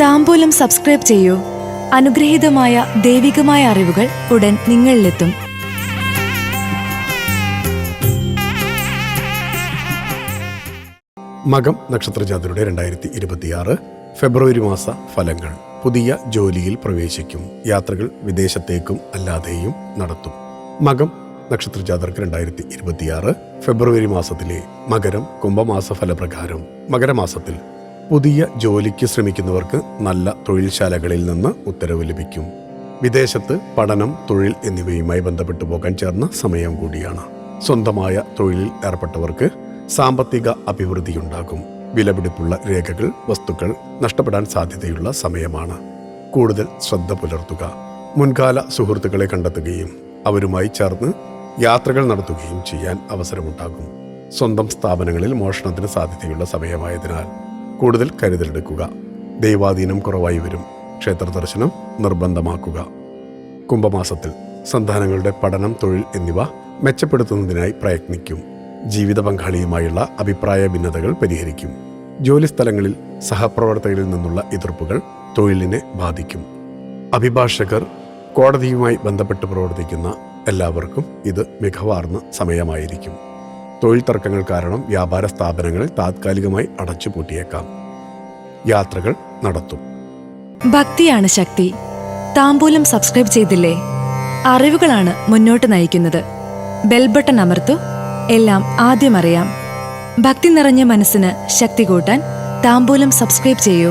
താമ്പൂലം subscribe ചെയ്യൂ. അനുഗ്രഹീതമായ ദൈവികമായ അറിവുകൾ ഉടൻ നിങ്ങളിലെത്തും. മകം നക്ഷത്രജാതരുടെ രണ്ടായിരത്തി ഇരുപത്തിയാറ് ഫെബ്രുവരി മാസ ഫലങ്ങൾ. പുതിയ ജോലിയിൽ പ്രവേശിക്കും. യാത്രകൾ വിദേശത്തേക്കും അല്ലാതെയും നടത്തും. മകം നക്ഷത്രജാതർക്ക് രണ്ടായിരത്തി ഇരുപത്തിയാറ് ഫെബ്രുവരി മാസത്തിലെ മകരം കുംഭമാസ ഫലപ്രകാരം മകരമാസത്തിൽ പുതിയ ജോലിക്ക് ശ്രമിക്കുന്നവർക്ക് നല്ല തൊഴിൽശാലകളിൽ നിന്ന് ഉത്തരവ് ലഭിക്കും. വിദേശത്ത് പഠനം തൊഴിൽ എന്നിവയുമായി ബന്ധപ്പെട്ടു പോകാൻ ചേർന്ന സമയം കൂടിയാണ്. സ്വന്തമായ തൊഴിലിൽ ഏർപ്പെട്ടവർക്ക് സാമ്പത്തിക അഭിവൃദ്ധിയുണ്ടാകും. വിലപിടിപ്പുള്ള രേഖകൾ വസ്തുക്കൾ നഷ്ടപ്പെടാൻ സാധ്യതയുള്ള സമയമാണ്. കൂടുതൽ ശ്രദ്ധ പുലർത്തുക. മുൻകാല സുഹൃത്തുക്കളെ കണ്ടെത്തുകയും അവരുമായി ചേർന്ന് യാത്രകൾ നടത്തുകയും ചെയ്യാൻ അവസരമുണ്ടാകും. സ്വന്തം സ്ഥാപനങ്ങളിൽ മോഷണത്തിന് സാധ്യതയുള്ള സമയമായതിനാൽ കൂടുതൽ കരുതലെടുക്കുക. ദൈവാധീനം കുറവായി വരും. ക്ഷേത്ര ദർശനം നിർബന്ധമാക്കുക. കുംഭമാസത്തിൽ സന്താനങ്ങളുടെ പഠനം തൊഴിൽ എന്നിവ മെച്ചപ്പെടുത്തുന്നതിനായി പ്രയത്നിക്കും. ജീവിത പങ്കാളിയുമായുള്ള അഭിപ്രായ ഭിന്നതകൾ പരിഹരിക്കും. ജോലിസ്ഥലങ്ങളിൽ സഹപ്രവർത്തകരിൽ നിന്നുള്ള എതിർപ്പുകൾ തൊഴിലിനെ ബാധിക്കും. അഭിഭാഷകർ കോടതിയുമായി ബന്ധപ്പെട്ട് പ്രവർത്തിക്കുന്ന എല്ലാവർക്കും ഇത് മികവാർന്ന സമയമായിരിക്കും. തൊഴിൽ തർക്കങ്ങൾ കാരണം വ്യാപാര സ്ഥാപനങ്ങൾ താത്കാലികമായി അടച്ചുപൂട്ടിയേക്കാം. യാത്രകൾ നടത്തും. ഭക്തിയാണ് ശക്തി. താമ്പൂലം സബ്സ്ക്രൈബ് ചെയ്തില്ലേ? അറിവുകളാണ് മുന്നോട്ട് നയിക്കുന്നത്. ബെൽബട്ടൺ അമർത്തു. എല്ലാം ആദ്യം അറിയാം. ഭക്തി നിറഞ്ഞ മനസ്സിന് ശക്തി കൂട്ടാൻ താമ്പൂലം സബ്സ്ക്രൈബ് ചെയ്യൂ.